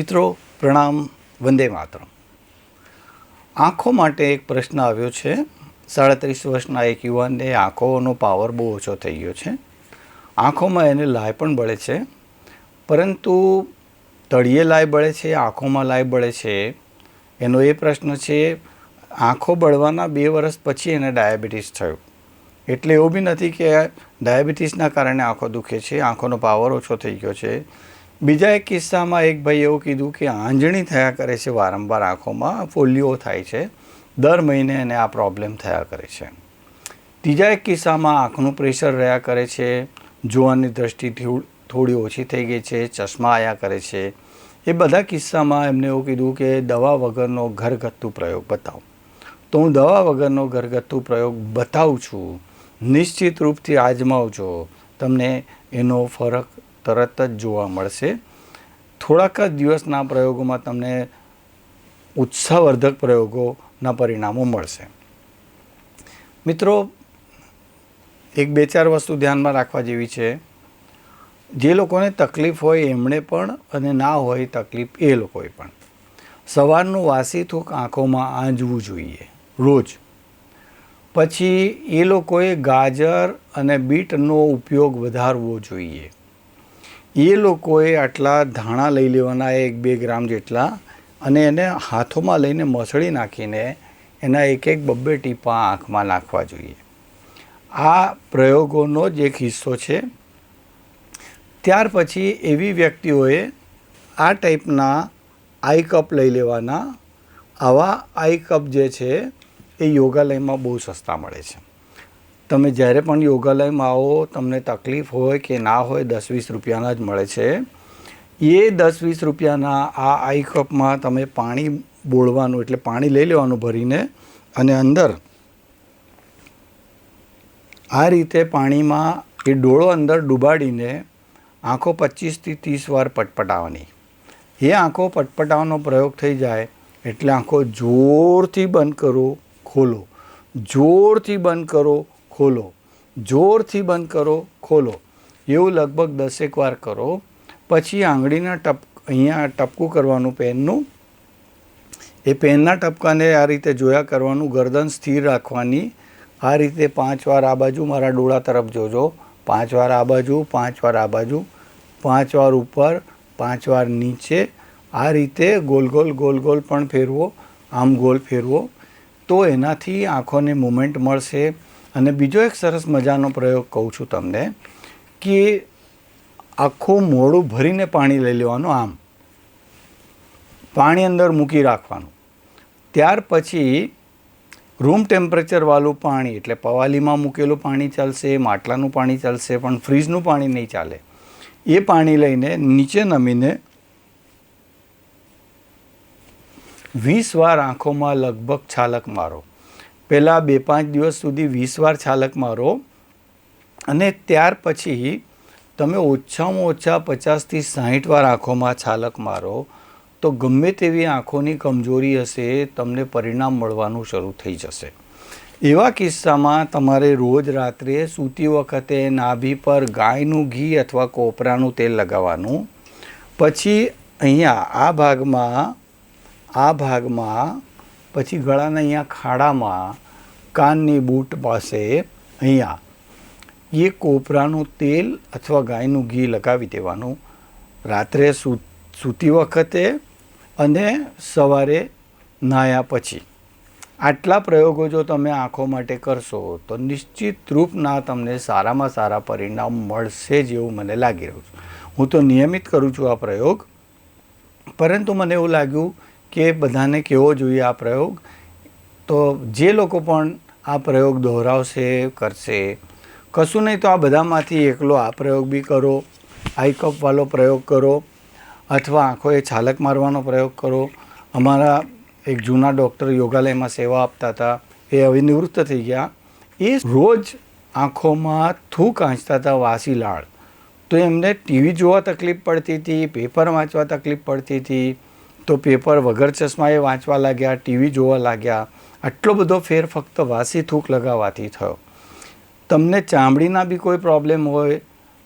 મિત્રો, પ્રણામ, વંદે માતરમ. આંખો માટે એક પ્રશ્ન આવ્યો છે. સાડત્રીસ વર્ષના એક યુવાનને આંખોનો પાવર બહુ ઓછો થઈ ગયો છે. આંખોમાં એને લાય પણ બળે છે. પરંતુ તળિયે લાય બળે છે, આંખોમાં લાય બળે છે? એનો એ પ્રશ્ન છે, આંખો બળવાના બે વર્ષ પછી એને ડાયાબિટીસ થયું. એટલે એવું બી નથી કે ડાયાબિટીસના કારણે આંખો દુખે છે, આંખોનો પાવર ઓછો થઈ ગયો છે. બીજા એક કિસ્સામાં એક ભાઈ એવું કીધું કે આંજણી થયા કરે છે વારંવાર આંખોમાં ફોલિયો થાય છે. દર મહિને એને આ પ્રોબ્લેમ થયા કરે છે. ત્રીજા એક કિસ્સામાં આંખનું પ્રેશર રહ્યા કરે છે જોવાની દ્રષ્ટિ થોડી ઓછી થઈ ગઈ છે, ચશ્મા આવ્યા કરે છે. એ બધા કિસ્સામાં એમને એવું કીધું કે દવા વગરનો ઘરગથ્થુ પ્રયોગ બતાવો. તો હું દવા વગરનો ઘરગથ્થુ પ્રયોગ બતાવું છું. નિશ્ચિત રૂપથી આજમાવજો. તમને એનો ફરક તરત જ જોવા મળશે. થોડાક જ દિવસના પ્રયોગોમાં તમને ઉત્સાહવર્ધક પ્રયોગોના પરિણામો મળશે. મિત્રો, એક બે ચાર વસ્તુ ધ્યાનમાં રાખવા જેવી છે. જે લોકોને તકલીફ હોય એમણે પણ અને ના હોય તકલીફ એ લોકોએ પણ. સવારનું વાસી થૂક આંખોમાં આંજવું જોઈએ, રોજ. પછી એ લોકોએ ગાજર અને બીટનો ઉપયોગ વધારવો જોઈએ. એ લોકોએ આટલા ધાણા લઈ લેવાના એક બે ગ્રામ જેટલા અને એને હાથોમાં લઈને મસળી નાખીને એના એક એક બબ્બે ટીપા આંખમાં નાખવા જોઈએ. આ પ્રયોગોનો જ એક હિસ્સો છે. ત્યાર પછી એવી વ્યક્તિઓએ આ ટાઈપના આઈ કપ લઈ લેવાના. આવા આઈ કપ જે છે, એ યોગાલયમાં બહુ સસ્તા મળે છે. તમે જ્યારે પણ યોગાલયમાં આવો, તમને તકલીફ હોય કે ના હોય, દસ વીસ રૂપિયાના જ મળે છે. એ દસ વીસ રૂપિયાના આ આઈ કપમાં તમે પાણી બોળવાનું એટલે પાણી લઈ લેવાનું ભરીને અને અંદર આ રીતે પાણીમાં એ ડોળો અંદર ડૂબાડીને આંખો પચીસથી ત્રીસ વાર પટપટાવવાની. એ આંખો પટપટાવવાનો પ્રયોગ થઈ જાય એટલે આંખો જોરથી બંધ કરો, ખોલો. જોરથી બંધ કરો ખોલો. જોરથી બંધ કરો, ખોલો. એવું લગભગ દસેક વાર કરો. પછી આંગળીના ટપ, અહીંયા ટપકું કરવાનું પેનનું. એ પેનના ટપકાને આ રીતે જોયા કરવાનું, ગરદન સ્થિર રાખવાની. આ રીતે પાંચ વાર આ બાજુ મારા ડોળા તરફ જોજો. પાંચ વાર આ બાજુ, પાંચ વાર આ બાજુ. પાંચ વાર ઉપર, પાંચ વાર નીચે. આ રીતે ગોલ ગોલ ગોલ ગોલ પણ ફેરવો. આમ ગોલ ફેરવો. તો એનાથી આંખોને મુમેન્ટ મળશે. અને બીજો એક સરસ મજાનો પ્રયોગ કહું છું તમને કે આખું મોડું ભરીને પાણી લઈ લેવાનું આમ. પાણી અંદર મૂકી રાખવાનું. ત્યાર પછી રૂમ ટેમ્પરેચરવાળું પાણી, એટલે પવાલીમાં મૂકેલું પાણી ચાલશે, માટલાનું પાણી ચાલશે, પણ ફ્રીજનું પાણી નહીં ચાલે. એ પાણી લઈને નીચે નમીને વીસ વાર આંખોમાં લગભગ છાલક મારો. પહેલાં બે પાંચ દિવસ સુધી વીસ વાર છાલક મારો અને ત્યાર પછી તમે ઓછામાં ઓછા પચાસથી સાહીઠ વાર આંખોમાં છાલક મારો. તો ગમે તેવી આંખોની કમજોરી હશે, તમને પરિણામ મળવાનું શરૂ થઈ જશે. એવા કિસ્સામાં તમારે રોજ રાત્રે સૂતી વખતે નાભી પર ગાયનું ઘી અથવા કોપરાનું તેલ લગાવવાનું. પછી અહીંયા આ ભાગમાં આ ભાગમાં પછી ગળાના અહીંયા ખાડામાં કાનની બૂટ પાસે અહીંયા એ કોપરાનું તેલ અથવા ગાયનું ઘી લગાવી દેવાનું. રાત્રે સૂતી વખતે અને સવારે નાહ્યા પછી. આટલા પ્રયોગો જો તમે આંખો માટે કરશો તો નિશ્ચિત રૂપના તમને સારામાં સારા પરિણામ મળશે જ એવું મને લાગી રહ્યું છે. હું તો નિયમિત કરું છું આ પ્રયોગ, પરંતુ મને એવું લાગ્યું કે બધાને કેવો જોઈએ આ પ્રયોગ? તો જે લોકો પણ આ પ્રયોગ દોહરાવશે, કરશે, કશું નહીં તો આ બધામાંથી એકલો આ પ્રયોગ બી કરો, આઈ કપવાળો પ્રયોગ કરો, અથવા આંખોએ છાલક મારવાનો પ્રયોગ કરો. અમારા એક જૂના ડૉક્ટર યોગાલયમાં સેવા આપતા હતા. એ હવે નિવૃત્ત થઈ ગયા. એ રોજ આંખોમાં થૂક આંચતા હતા વાસી લાળ. તો એમને ટીવી જોવા તકલીફ પડતી હતી, પેપર વાંચવા તકલીફ પડતી હતી. તો પેપર વગર ચશ્માએ વાંચવા લાગ્યા, ટીવી જોવા લાગ્યા. આટલો બધો ફેર ફક્ત વાસી થૂક લગાવવાથી થયો. તમને ચામડીના બી કોઈ પ્રોબ્લેમ હોય,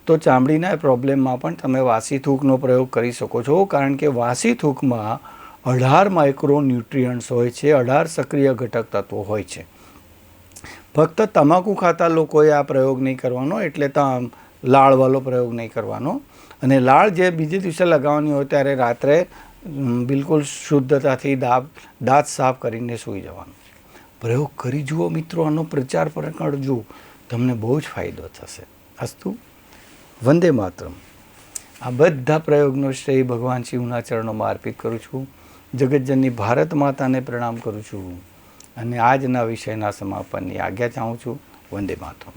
તો ચામડીના પ્રોબ્લેમમાં પણ તમે વાસી થૂકનો પ્રયોગ કરી શકો છો, કારણ કે વાસી થૂકમાં અઢાર માઇક્રો ન્યુટ્રિયન્ટ્સ હોય છે, અઢાર સક્રિય ઘટક તત્વો હોય છે. ફક્ત તમાકુ ખાતા લોકોએ આ પ્રયોગ નહીં કરવાનો, એટલે લાળવાળો પ્રયોગ નહીં કરવાનો. અને લાળ જે બીજે દિવસે લગાવવાની હોય ત્યારે રાત્રે બિલકુલ શુદ્ધતાથી દાંત દાંત સાફ કરીને સૂઈ જવાનું. પ્રયોગ કરી જુઓ મિત્રો, આનો પ્રચાર પર કરજો તમને બહુ જ ફાયદો થશે. અસ્તુ. વંદે માતરમ. આ બધા પ્રયોગનો શ્રેય ભગવાન શિવના ચરણોમાં અર્પિત કરું છું. જગતજનની ભારત માતાને પ્રણામ કરું છું. અને આજના વિષયના સમાપનની આજ્ઞા ચાહું છું. વંદે માતરમ.